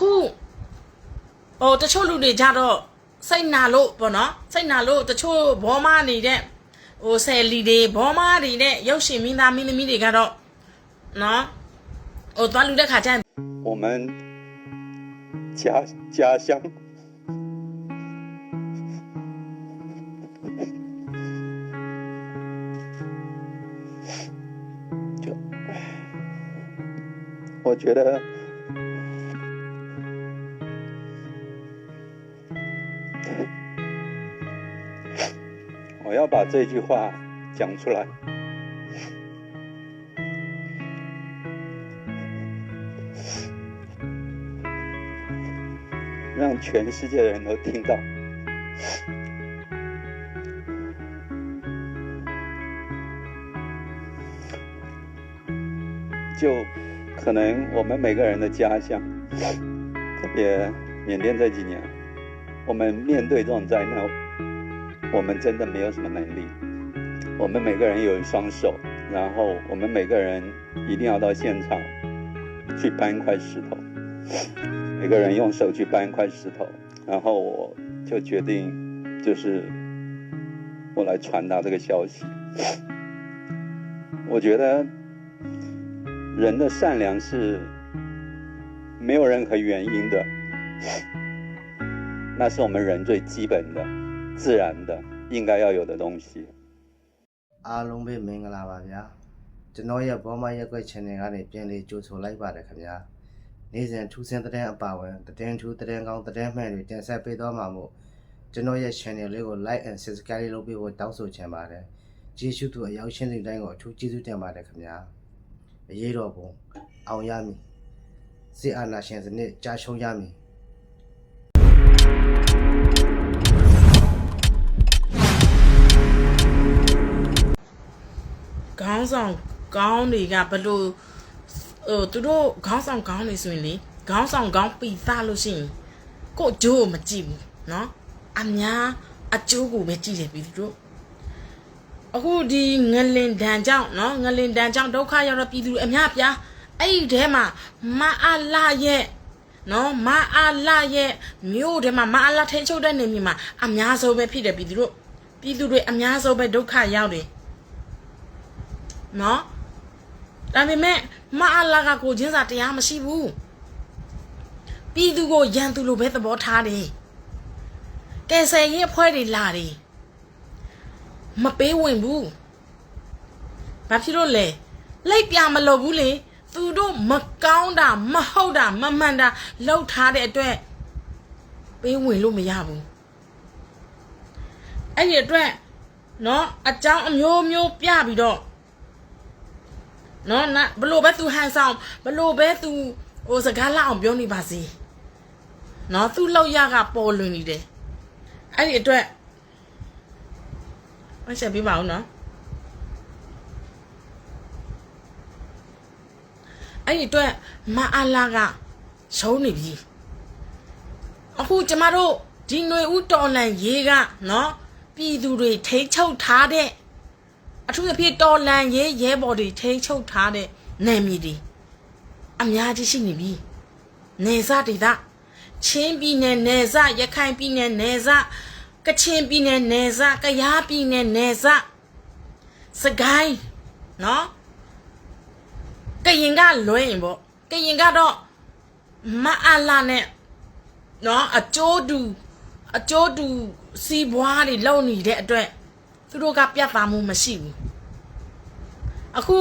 အခုဟိုတချို့လူတွေကြတော့စိတ်နာလို့ပေါ့နော်စိတ်နာလို့တချို့ဘောမနေတဲ့ဟိုဆယ်လီတွေဘောမတွေနဲ့ရုပ်ရှင်မင်းသားမင်းသမီးတွေကတော့နော်ဟိုသွားလူတဲ့ခါကျရင် 我们家家乡。就，我觉得， 把这句话讲出来。让全世界的人都听到。就可能我们每个人的家乡，特别缅甸这几年，我们面对这种灾难，我们真的没有什么能力。我们每个人有一双手，然后我们每个人一定要到现场去搬一块石头。每个人用手去搬一块石头，然后我就决定，就是我来传达这个消息。我觉得人的善良是没有任何原因的，那是我们人最基本的、自然的应该要有的东西。 အားလုံးပဲမင်္ဂလာပါဗျာကျွန်တော်ရဲ့ဘောမရက်ွက် channel ကနေပြန်လေးကြိုဆိုလိုက်ပါတယ်ခင်ဗျာနေ့စဉ်ထူးဆန်းတဲ့အပါဝင်သတင်းထူးသတင်းကောင်းသတင်းမှန်တွေတင်ဆက်ပေးသွားမှာမို့ကျွန်တော်ရဲ့ channel လေးကို like and subscribe လုပ်ပေးဖို့တောင်းဆိုချင်ပါတယ်ကျေးဇူးသူအရောက်ရှင်းသူတိုင်းကိုအထူးကျေးဇူးတင်ပါတယ်ခင်ဗျာအရေးတော်ပုံအောင်ရမည်စစ်အာဏာရှင်စနစ်ကြာရှုံးရမည် ဆောင်ကောင်းတွေကဘလို့ဟိုသူတို့ခေါင်းဆောင်ကောင်းနေဆိုရင်လေခေါင်းဆောင်ကောင်းပီသားလို့ရှိရင်ကို့အကျိုးကိုမကြည့်ဘူးเนาะအများအကျိုးကိုပဲကြည့်တယ်ပြီးသူတို့အခုဒီငလင်ဒဏ်ကြောင့်เนาะငလင်ဒဏ်ကြောင့်ဒုက္ခရောက်တော့ပြည်သူအများပြားအဲ့ဒီထဲမှာမအားလာရဲ့နော်မအားလာရဲ့မြို့ထဲမှာမအားလာထိန်ချုပ်တဲ့နေမြေမှာအများဆုံးပဲဖြစ်တယ်ပြည်သူတို့ပြည်သူတွေအများဆုံးပဲဒုက္ခရောက်တယ် နော်ဒါပေမဲ့မအလာကကိုချင်းစာတရားမရှိဘူးပြည်သူကိုရန်သူလိုပဲသဘောထားတယ်ကဲဆယ်ရင်အဖွဲ့တွေလာတယ်မပေးဝင်ဘူးဘာဖြစ်လို့လဲလိုက်ပြမလုပ်ဘူးလေသူတို့မကောင်းတာမဟုတ်တာမမှန်တာလှုပ်ထားတဲ့အတွက်ပေးဝင်လို့မရဘူးအဲ့ဒီအတွက်နော်အကြောင်းအမျိုးမျိုးပြပြီးတော့ နော်နာဘလို့ပဲ तू ဟန်ဆောင်ဘလို့ပဲ तू ဟိုစကားလောက်အောင်ပြောနေပါစေနော် तू လောက်ရကပေါ်လွင်နေတယ်အဲ့ဒီအတွက်မဆက်ပြပါဦးနော်အဲ့ဒီအတွက်မအလာကရှုံးနေပြီအခုကျမတို့ဒီຫນွေဦးတော်လန်ရေးကနော်ပြည်သူတွေထိတ်ချုပ်ထားတဲ့ အထူးသဖြင့်တော်လန်ရဲရဲဘော်တွေထိန်းချုပ်ထားတဲ့နယ်မြေတွေအများကြီးရှိနေပြီနေစဒေသချင်းပြည်နယ်နယ်စရခိုင်ပြည်နယ်နယ်စကချင်ပြည်နယ်နယ်စကယားပြည်နယ်နယ်စစကိုင်းနော်ကရင်ကလွဲရင်ပေါ့ကရင်ကတော့မအလာနဲ့နော်အကျိုးတူအကျိုးတူစီးပွားတွေလုပ်နေတဲ့အတွက်သူတို့ကပြတ်သားမှုမရှိဘူး အခု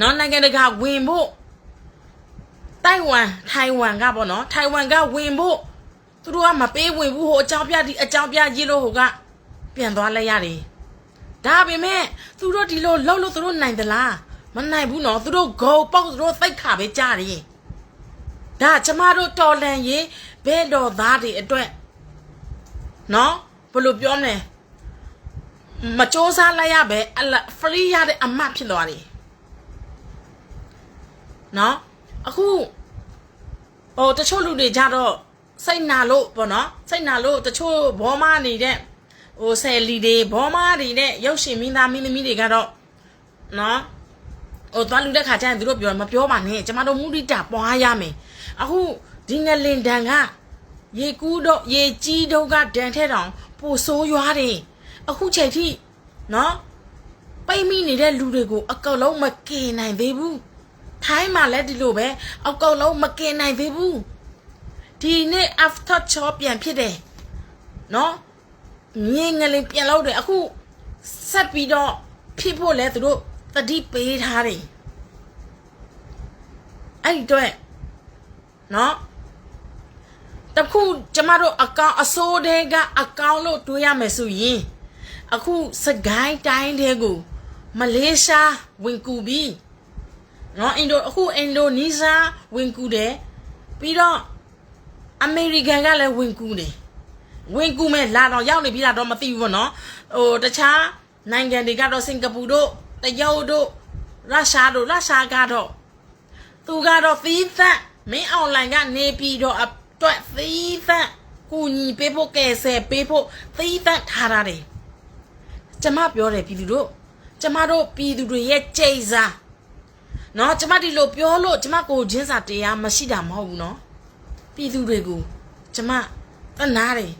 နော်နိုင်ငံတကာဝင်ဖို့တိုင်ဝမ်ထိုင်ဝမ်ကပေါ့နော်ထိုင်ဝမ်ကဝင်ဖို့သူတို့ကမပေးဝင်ဘူးဟိုအကြောင်းပြဒီအကြောင်းပြကြီးလို့ဟိုကပြန်သွားလိုက်ရတယ်ဒါပေမဲ့သူတို့ဒီလိုလှုပ်လို့သူတို့နိုင်သလားမနိုင်ဘူးနော်သူတို့ဂုံပေါက်သူတို့သိတ်ခါပဲကြားတယ်ဒါကျမတို့တော်လန်ရေးဘဲတော်သားတွေအတွက်နော်ဘယ်လိုပြောမလဲ မစ조사လိုက်ရပဲအလဖရီရတဲ့အမတ်ဖြစ်သွားတယ်နော်အခုဟိုတချို့လူတွေကြတော့စိတ်နာလို့ပေါ့နော်စိတ်နာလို့တချို့ဘောမနေတဲ့ဟိုဆယ်လီတွေဘောမတွေနဲ့ရုပ်ရှင်မင်းသားမင်းသမီးတွေကတော့နော်ဟိုသွားလူတဲ့ခါကျရင်သူတို့ပြောမပြောပါနဲ့ကျမတို့မူရိတာပွားရမယ်အခုဒီငလင်တန်ကရေကူးတော့ရေကြီးတော့ကဒဏ်ထဲတောင်ပိုဆိုးရွားတယ် အခုချိန်ထိနော်ပိတ်မိနေတဲ့လူတွေကိုအကောက်လုံးမကင်နိုင်သေးဘူးထိုင်းမှာလည်းဒီလိုပဲအကောက်လုံးမကင်နိုင်သေးဘူးဒီနေ့ after chop ပြန်ဖြစ်တယ်နော်မြင်းငလင်ပြန်လို့တယ်အခုဆက်ပြီးတော့ဖြစ်ဖို့လဲသူတို့တတိပေးထားတယ်အဲ့ဒီတော့နော်တခုကျမတို့အကောင်အစိုးတဲ့ကအကောင်လို့တွေးရမယ်ဆိုရင် အခုစကိုင်းတိုင်းတဲ့ကိုမလေးရှားဝင်ကူပြီးနော်အင်ဒိုအခုအင်ဒိုနီးရှားဝင်ကူတယ်ပြီးတော့အမေရိကန်ကလည်းဝင်ကူတယ်ဝင်ကူမဲ့လာတော့ရောက်နေပြီလားတော့မသိဘူးပေါ့နော်ဟိုတခြားနိုင်ငံတွေကတော့စင်ကာပူတို့တရုတ်တို့ရုရှားတို့ရုရှားကတော့သူကတော့သီးသန့်မင်းအွန်လိုင်းကနေပြီးတော့အတွက်သီးသန့်ကူညီပေးဖို့ကဲဆယ်ပေးဖို့သီးသန့်ထားရတယ် ကျမပြောတယ်ပြည်သူတို့ကျမတို့ပြည်သူတွေရဲ့ကြိတ်စားနော်ကျမဒီလိုပြောလို့ကျမကိုချင်းစာတရားမရှိတာမဟုတ်ဘူးနော်ပြည်သူတွေကိုကျမတနာတယ်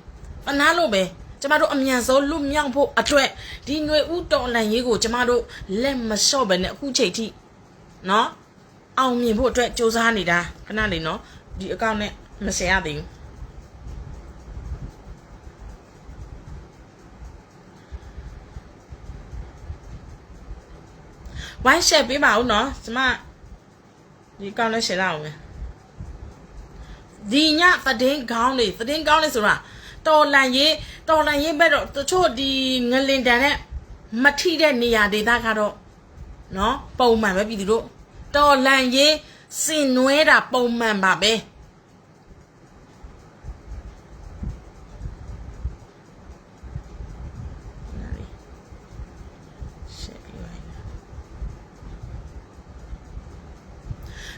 တနာလို့ပဲကျမတို့အမြန်ဆုံးလွတ်မြောက်ဖို့အတွက်ဒီຫນွေဥတော်လန်ရေးကိုကျမတို့လက်မလျှော့ပဲနဲ့အခုချိန်ထိနော်အောင်မြင်ဖို့အတွက်စူးစမ်းနေတာခဏလေးနော်ဒီအကောင့်နဲ့မဆယ်ရသေးဘူး ဝိုင်းရှယ်ပေးပါဦးနော်ကျမဒီအကောင့်နဲ့ရှယ်လိုက်အောင်မယ်ဒီညသတင်းကောင်းလေသတင်းကောင်းလေဆိုတာတော်လန်ရေးတော်လန်ရေးဘက်တော့တချို့ဒီငလင်တန်နဲ့မထိတဲ့နေရာဒေသကတော့နော်ပုံမှန်ပဲပြည်သူတို့တော်လန်ရေးစင်နွဲတာပုံမှန်ပါပဲ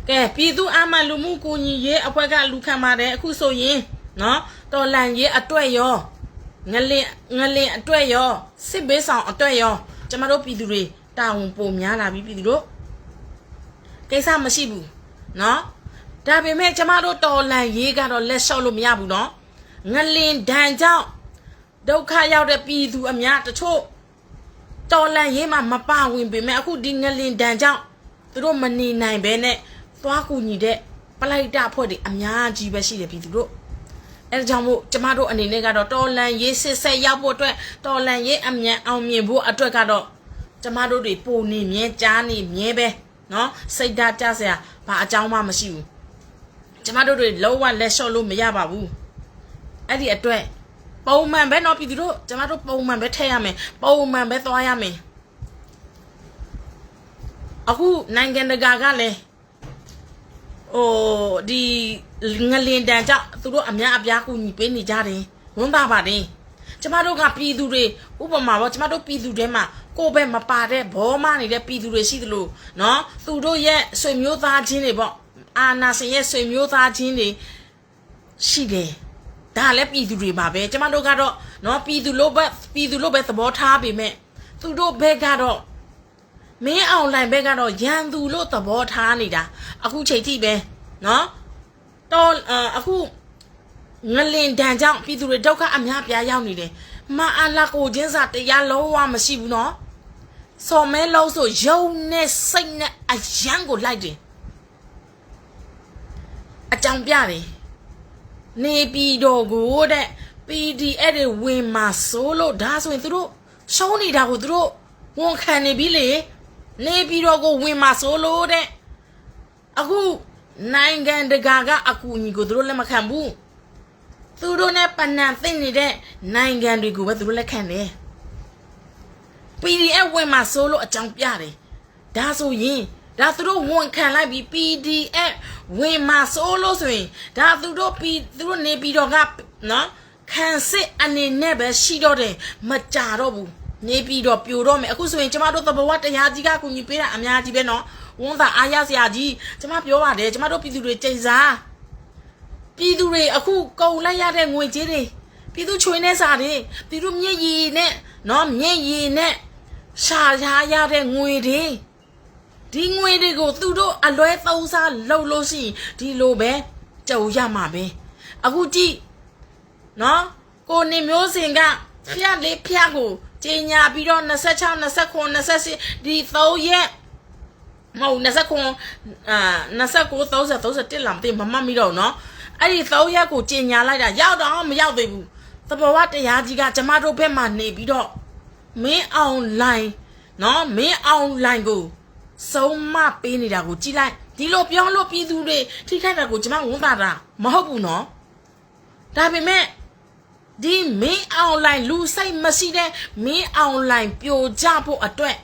ကဲပြည်သူအမှလူမှုကူညီရေးအဖွဲ့ကလူခံပါတယ်အခုဆိုရင်နော်တော်လန်ရေးအတွက်ရောငလင်ငလင်အတွက်ရောစစ်ဘေးဆောင်အတွက်ရောကျမတို့ပြည်သူတွေတာဝန်ပိုများလာပြီပြည်သူတို့ကိစ္စမရှိဘူးနော်ဒါပေမဲ့ကျမတို့တော်လန်ရေးကတော့လက်လျှော့လို့မရဘူးနော်ငလင်ဒဏ်ကြောင့်ဒုက္ခရောက်တဲ့ပြည်သူအများတချို့တော်လန်ရေးမှာမပါဝင်ပေမဲ့အခုဒီငလင်ဒဏ်ကြောင့်သူတို့မနေနိုင်ဘဲနဲ့ သွားကူညီတဲ့ပလိုက်တာဖွဲ့တွေအများကြီးပဲရှိတယ်ပြည်သူတို့အဲဒါကြောင့်မို့ကျမတို့အနေနဲ့ကတော့တော်လန်ရေးစစ်ဆက်ရောက်ဖို့အတွက်တော်လန်ရေးအမြန်အောင်မြင်ဖို့အတွက်ကတော့ကျမတို့တွေပုံနေမြဲကြားနေမြဲပဲเนาะစိတ်ဓာတ်ကြစရာဘာအကြောင်းမှမရှိဘူးကျမတို့တွေလုံးဝလက်လျှော့လို့မရပါဘူးအဲ့ဒီအတွက်ပုံမှန်ပဲเนาะပြည်သူတို့ကျမတို့ပုံမှန်ပဲထည့်ရမယ်ပုံမှန်ပဲသွားရမယ်အခုနိုင်ငံတကာကလည်း ဟိုဒီငလင်တန်ကြောင့်သူတို့အများအပြားကူညီပေးနေကြတယ်ဝန်တာပါတယ်ကျမတို့ကပြည်သူတွေဥပမာပေါ့ကျမတို့ပြည်သူတွေမှာကိုယ်ပဲမပါတဲ့ဘောမနေတဲ့ပြည်သူတွေရှိသလိုเนาะသူတို့ရဲ့ဆွေမျိုးသားချင်းတွေပေါ့အာနာစင်ရဲ့ဆွေမျိုးသားချင်းတွေရှိတယ်ဒါလည်းပြည်သူတွေပါပဲကျမတို့ကတော့เนาะပြည်သူလို့ပဲပြည်သူလို့ပဲသဘောထားပေမဲ့သူတို့ဘက်ကတော့ မင်းအောင်လှိုင်ဘက်ကတော့ရန်သူလို့သဘောထားနေတာအခုချိန်ထိပဲနော်တော်အခုငလင်တန်ကြောင့်ပြည်သူတွေဒုက္ခအများပြားရောက်နေတယ်မအားလာကိုချင်းစာတရားလုံးဝမရှိဘူးနော်စော်မဲလို့ဆိုယုံနဲ့စိတ်နဲ့အယံကိုလိုက်တယ်အကြောင်းပြတယ်နေပြည်တော်ကိုတဲ့ PDF တွေဝင်มาဆိုလို့ဒါဆိုရင်သူတို့ရှုံးနေတာကိုသူတို့ဝန်ခံနေပြီလေ နေပြည်တော်ကိုဝင်มาဆိုလို့တဲ့အခုနိုင်ငံတကာကအကူအညီကိုသူတို့လက်မခံဘူးသူတို့နဲ့ပဏာသိနေတဲ့နိုင်ငံတွေကိုပဲသူတို့လက်ခံတယ် PDF ဝင်มาဆိုလို့အကြောင်းပြတယ်ဒါဆိုရင်ဒါသူတို့ဝန်ခံလိုက်ပြီး PDF ဝင်มาဆိုလို့ဆိုရင်ဒါသူတို့ပြီးသူတို့နေပြီးတော့ကနော်ခံစစ်အနေနဲ့ပဲရှိတော့တယ်မကြတော့ဘူး နေပြီးတော့ပြိုတော့မယ်အခုဆိုရင်ကျမတို့သဘောဝတရားကြီးကကူညီပေးတာအများကြီးပဲနော်ဝန်သာအားရစရာကြီးကျမပြောပါတယ်ကျမတို့ပြည်သူတွေကြိတ်စားပြည်သူတွေအခုကုန်လိုက်ရတဲ့ငွေကြေးတွေပြည်သူချွေးနေစားတွေပြည်သူမျက်ရည်နဲ့နော်မျက်ရည်နဲ့ရှာထားရတဲ့ငွေတွေဒီငွေတွေကိုသူတို့အလွဲသုံးစားလုပ်လို့ရှိရင်ဒီလိုပဲကြုံရမှာပဲအခုကြည့်နော်ကိုနေမျိုးစင်ကဖျက်လေးဖျက်ကို ကြီးညာပြီးတော့26 29 28ဒီ3ရက်မဟုတ်29အာ29 30 31လာမသိမမှတ်မိတော့နော်အဲ့ဒီ3ရက်ကိုကြီးညာလိုက်တာရောက်တော့မရောက်သေးဘူးသဘောဝတရားကြီးကကျမတို့ဘက်မှာနေပြီးတော့မင်းအောင်လိုင်းနော်မင်းအောင်လိုင်းကိုစုံမပေးနေတာကိုကြည့်လိုက်ဒီလိုပြောလို့ပြည်သူတွေထိခိုက်တာကိုကျမဝန်တာတာမဟုတ်ဘူးနော်ဒါပေမဲ့ ဒီမင်းအောင်လိုင်းလူစိတ်မရှိတဲ့မင်းအောင်လိုင်းပြိုကျဖို့အတွက်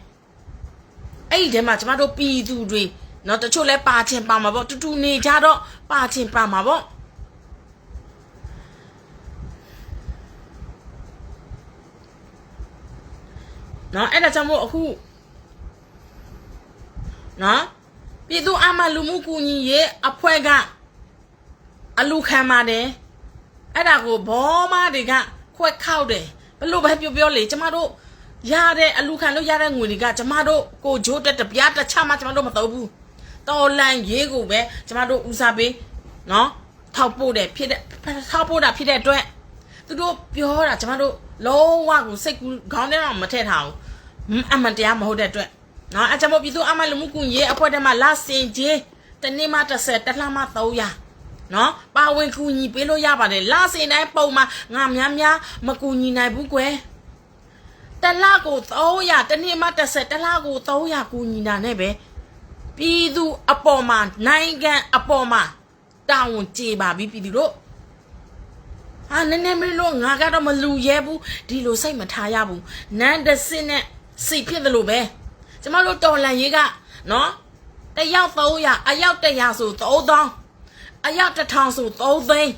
အဲ့ဒီထဲမှာကျမတို့ပြည်သူတွေနော်တချို့လဲပါချင်ပါမှာပေါ့တူတူနေကြတော့ပါချင်ပါမှာပေါ့နော်အဲ့ဒါကြောင့်မို့အခုနော်ပြည်သူအမလူမှုကူညီရေးအဖွဲ့ကအလူခံပါတယ် အဲ့ဒါကိုဘောမတွေကခွက်ခောက်တယ်ဘလို့ပဲပြောပြောလေကျမတို့ရတဲ့အလူခံလို့ရတဲ့ငွေတွေကကျမတို့ကိုဂျိုးတက်တပြားတစ်ချမှကျမတို့မတော့ဘူးတော်လန်ရေးကိုပဲကျမတို့ဦးစားပေးနော်ထောက်ပို့တယ်ဖြစ်တဲ့ထောက်ပို့တာဖြစ်တဲ့အတွက်သူတို့ပြောတာကျမတို့လုံးဝကိုစိတ်ကူးခေါင်းထဲတော့မထည့်ထားဘူးအမှန်တရားမဟုတ်တဲ့အတွက်နော်အချမပြည်သူအမလူမှုကွန်ရေးအဖွဲ့ထဲမှာလာစင်ကြီးတနေ့မှ30တစ်လမှ300 နော်ပါဝင်ကူညီပေးလို့ရပါတယ်လာစင်တိုင်းပုံမှာငါများများမကူညီနိုင်ဘူးကွယ်တလကို300တနေ့မှ30တလကို300ကူညီတာနဲ့ပဲပြည်သူအပေါ်မှာနိုင်ငံအပေါ်မှာတာဝန်ကျေပါပြီပြည်သူတို့ဟာနည်းနည်းမင်းတို့ငါကတော့မလူရဲဘူးဒီလိုစိတ်မထားရဘူးနန်းတစ်စစ်နဲ့စိတ်ဖြစ်တယ်လို့ပဲကျမတို့တော်လန်ရေးကနော်တယောက်300အယောက်100ဆို3000 အယောက်1000ဆို3သိန်း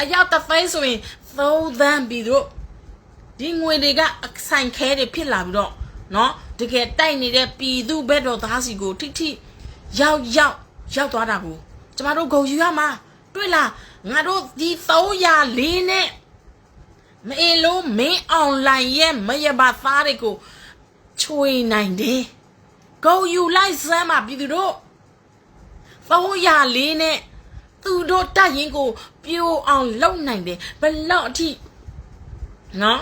အယောက်3သိန်းဆိုရင်3သန်းပြီးတော့ဒီငွေတွေကအဆိုင်ခဲတွေဖြစ်လာပြီးတော့နော်တကယ်တိုက်နေတဲ့ပြည်သူဘက်တော်သားစီကိုထိထိရောက်ရောက်ရောက်သွားတာကိုကျမတို့ဂုံယူရမှာတွေ့လားငါတို့ဒီ300လေးနဲ့မအေးလို့မင်းအွန်လိုင်းရဲ့မရပါသားတွေကိုချွေနိုင်တယ်။ဂုံယူလိုက်စမ်းပါပြည်သူတို့300လေးနဲ့ သူတို့တက်ရင်ကိုပြိုအောင်လုပ်နိုင်တယ်ဘလောက်အထိနော်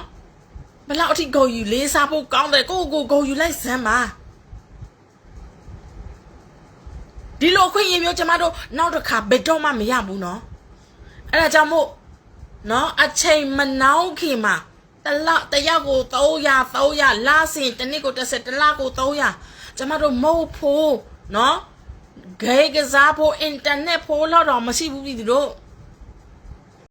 ဘလောက်အထိဂုံယူလေးစားဖို့ကောင်းတယ်ကိုကိုဂုံယူလိုက်စမ်းပါဒီလိုခွင့်ရမျိုးကျမတို့နောက်တစ်ခါဘယ်တော့မှမရဘူးနော်အဲ့ဒါကြောင့်မို့နော်အချိန်မနှောင်းခင်မှာတလတယောက်ကို300 300လာစင်တနည်းကို30တလကို300ကျမတို့မဟုတ်ဖို့เဂိတ်ကစားဖို့အင်တာနက်ဖို့လောက်တော့မရှိဘူးပြည်သူတို့